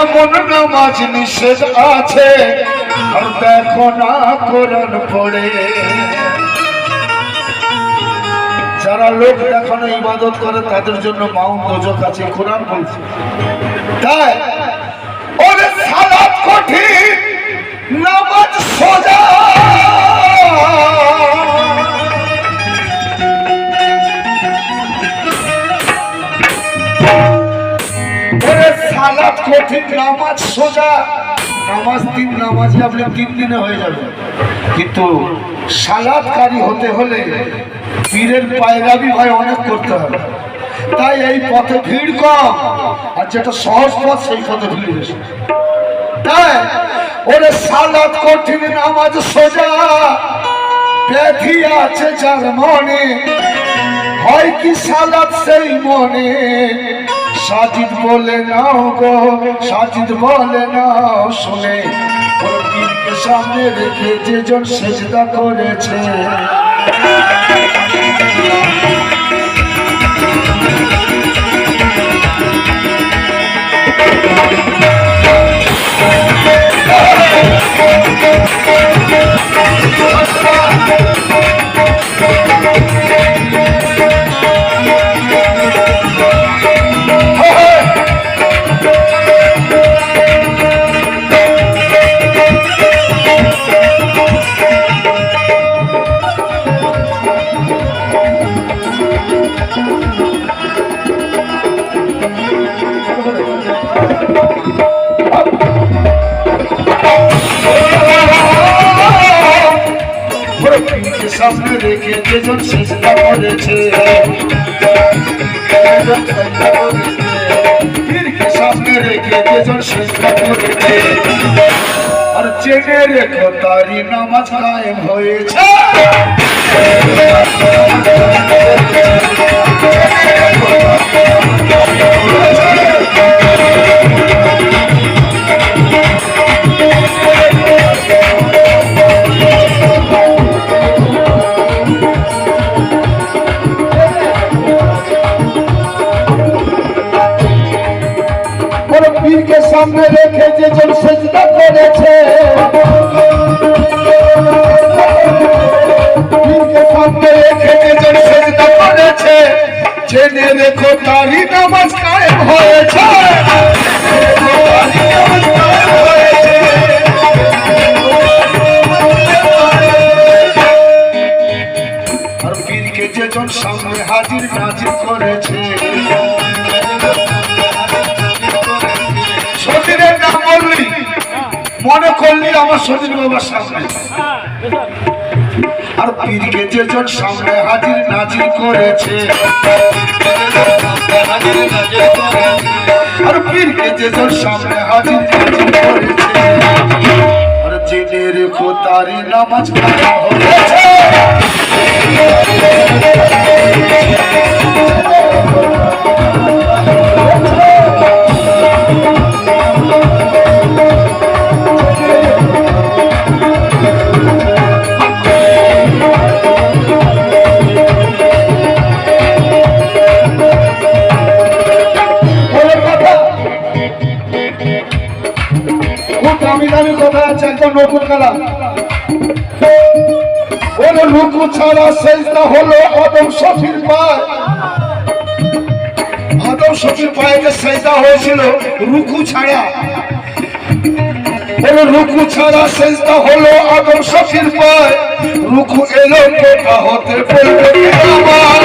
এমন নামাজ নিষেধ আছে, আর দেখো না কোরআন পড়ে। যারা লোক দেখানো ইবাদত করে, তাদের জন্য মাউন্ট দোজক আছে, কোরআন বলছে। তাই ওরে সালাত কঠিন, নামাজ সোজা। কঠিন নামাজ সোজা। নামাজ তিন নামাজই আপনি তিন দিনে হয়ে যাবে। কিন্তু সালাদকারী হতে হলে পীরের পায়রাবি ভাই অনেক করতে হবে। তাই এই পথে ভিড় কম, আর যেটা সহজ পথ, সেই পথে ভিড় বেশি। তাই ওরে সালাদ কঠিন, নামাজ সোজা। ব্যাধি আছে যার মনে, হয় কি সালাদ সেই মনে। সাজিদ বলে নাও গো সাজিদ বলে নাও শুনে। পীরকে সামনে রেখে যেজন সেজদা করেছে। সামনে রেখে যেজন চেষ্টা করেছে। পীরকে সামনে রেখে যেজন চেষ্টা করেছে। আর জেনে রেখো তারি নামাজ কায়েম হয়েছে। রেখে যেজন সেজদা করেছে। পীরকে সামনে রেখে সেজদা করেছে। জেনে রেখো তারি নামাজ হয়েছে। আর পীরকে যেজন সামনে হাজির নাজির করেছে। মনে করলি আমার শরীর বাবার সামনে। আর পীরকে যেজন সামনে হাজির নাজির করেছে। আর পীরকে যেজন সামনে হাজির নাজির করেছে। আর জেনে রেখো তারি নামাজ পড়া হয়েছে। বলে লুকু সেজদা হলো আদম শফির পায়। আদম শফির পায়ে যে সেজদা হয়েছিল রুকু ছাড়া। বলে রুকু ছাড়া সেজদা হলো আদম শফির পায়। রুকু এলো কোথা হতে কে আমার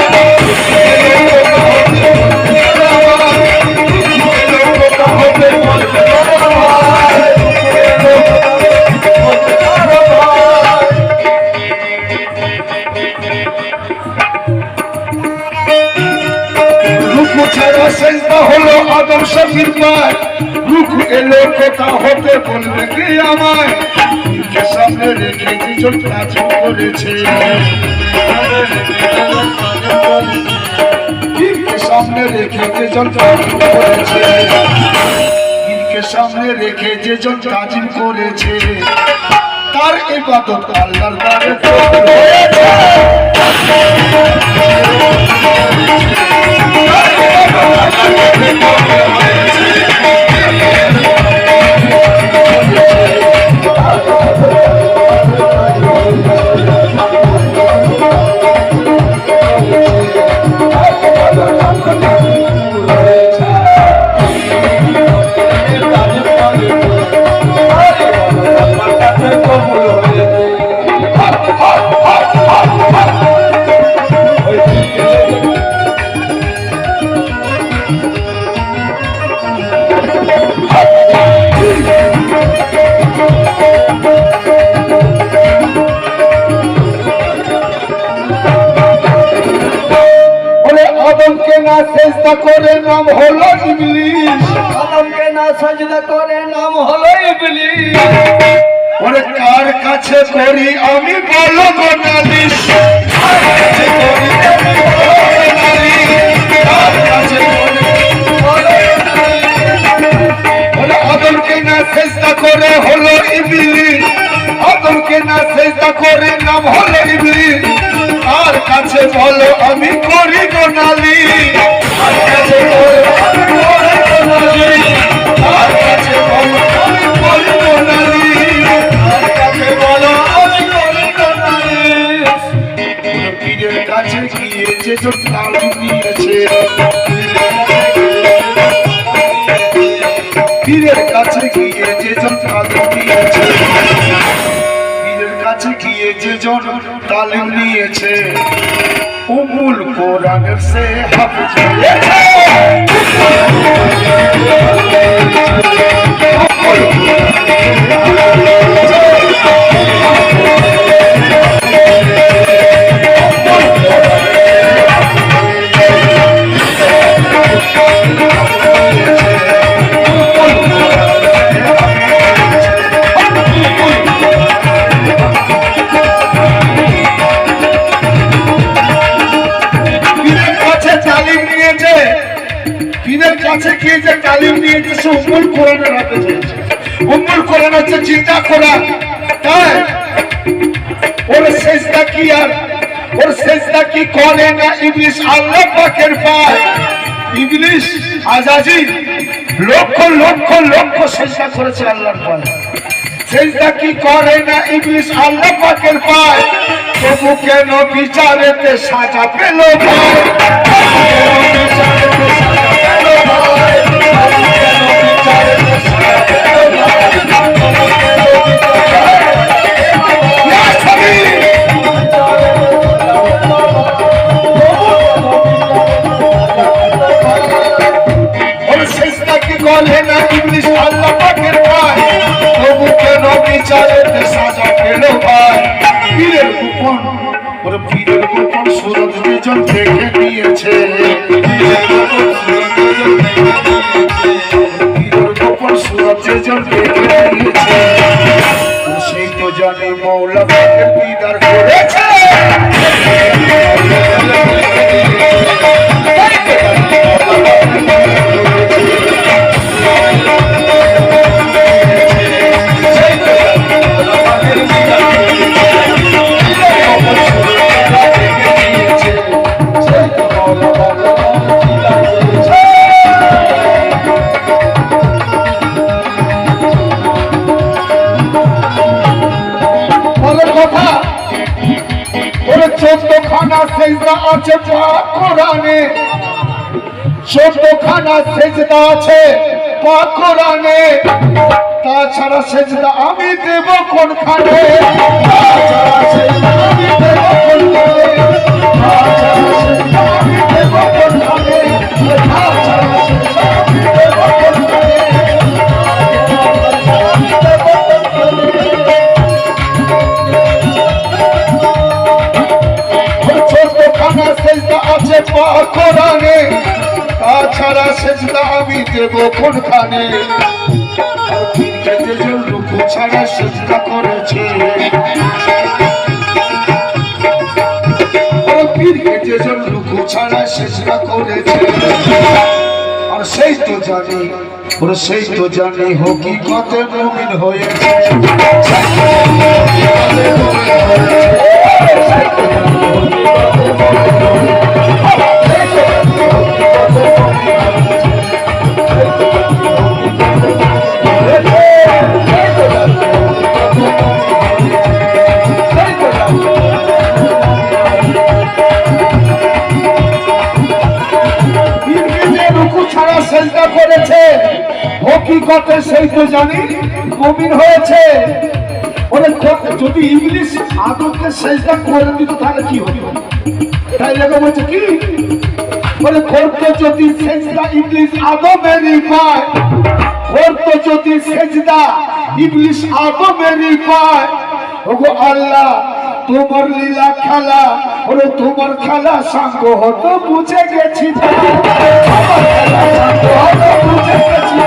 আদম পায়। রুকু এলো কোথা হতে বলবে কি আমায়? সামনে রেখে দুজন কাজ সামনে রেখে করেছে। রেখে তার ইবাদত আল্লাহর আল্লাহর দ্বারে চেষ্টা করে নাম হলো ইবলিশ আদমকে না সাজদা করে নাম হলো ইবলিস। ওরে কার কাছে করি আমি বলো গো নালিশ? কার কাছে করি আমি বলো গো নালিশ? কার কাছে করি বলো গো নালিশ? বলে আদমকে না চেষ্টা করে হলো ইবলিশ আদমকে না চেষ্টা করে নাম হলো ইবলিশ কার কাছে বলো আমি করি গো নালিশ? গিয়ে যে জোট পীরের কাছে গিয়ে যে জন তালিম নিয়েছে পীরের কাছে গিয়ে যে জন তালিম নিয়েছে, উমুল কোরআনের সে হাফিজ পীরের কাছে গিয়ে যে তালিম নিয়েছে সে উমুল কোরআনের হাতে দিয়েছে উমুল কোরআন হচ্ছে চিন্তা করা। তাই ওর শেষটা কি আর? ওর শেষটা কি করে না ইবলিশ আল্লাহ পাকের পায় ইবলিশ আজাজি লক্ষ লক্ষ লক্ষ চেষ্টা করেছে আল্লাহর পায় সেজদা কি করে না ইবলিশ আল্লাহ পাকের পায় তবু কেন বিচারেতে সাজা পেল ভাই সেই তো জানে মৌলা বিদার করেছে। আছে পাক কোরআনে। চোদ্দ খানা সেজদা আছে পাক কোরআনে। তাছাড়া সেজদা আমি দেব কোনখানে? তাছাড়া সেজদা আমি দেব পাক কোরআনে, তাছাড়া সেজদা আমি দেব কোনখানে রুকু ছাড়া সেজদা করেছে। আর পীরকে যে যে রুকু ছাড়া সেজদা করেছে। আর সেই তো জানি ওর সেই তো জানি হকিকতে মুমিন হয়েছে। হকিকতে সেই তো জানি মুমিন হয়েছে। যদি ইংলিশ আদমকে সেজদা করে দিত, তাহলে কি হতো? তাই লেগে বলছে, কি? ইংলিশ তোমার লীলা খেলা ওরে তোমার খেলা সাঙ্গ হতো, বুঝে গেছি খেলা সাঙ্গ বুঝে গেছি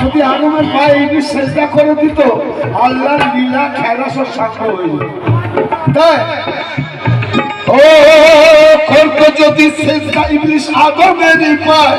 যদি আলমের পায়ে ইবলিশ সেজদা করে দিত, আল্লাহর লীলা খেলা সব সাঙ্গ হয়ে যেত তাই? ও খর্গ যদি সেজদা ইবলিশ আদমেরই পায়